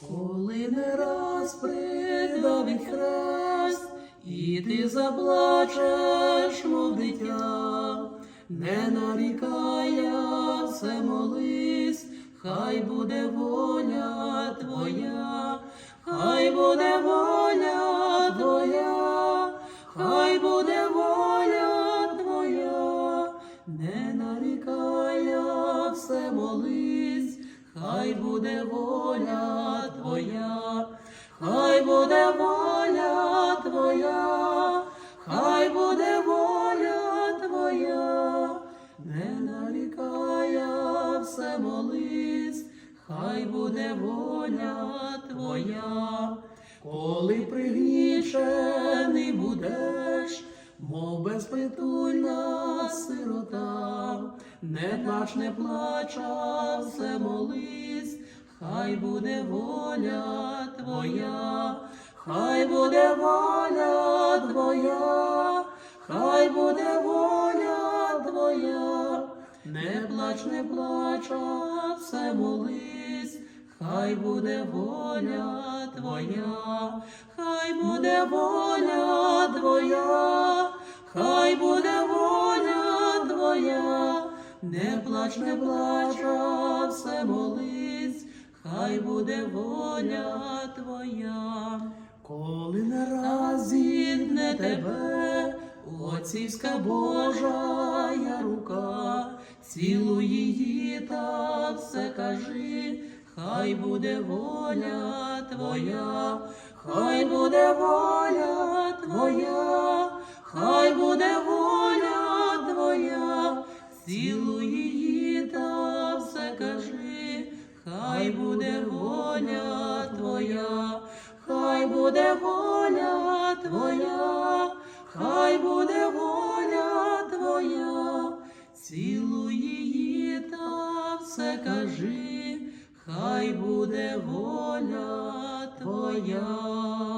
Коли не раз придавить хрест, і ти заплачеш, мов дитя, не нарікай, а все молись, хай буде воля твоя, хай буде воля твоя, хай буде воля твоя, не нарікай, все молись, хай буде воля молись, хай буде воля твоя, коли пригнічений будеш, мов безпритульна сирота, не плач, не плач, все молись, хай буде воля твоя, хай буде воля твоя, хай буде воля твоя, не плач, не плач, а все молись, хай буде воля твоя, хай буде воля твоя, хай буде воля твоя, не плач, не плач, а все молись, хай буде воля твоя. Коли нараз зітне тебе, отцівська Божа рука, цілуй її та все кажи, хай буде воля твоя, хай буде воля твоя, хай буде воля твоя, цілуй її та все кажи, хай буде воля твоя, хай буде воля твоя, хай буде все кажи, хай буде воля твоя.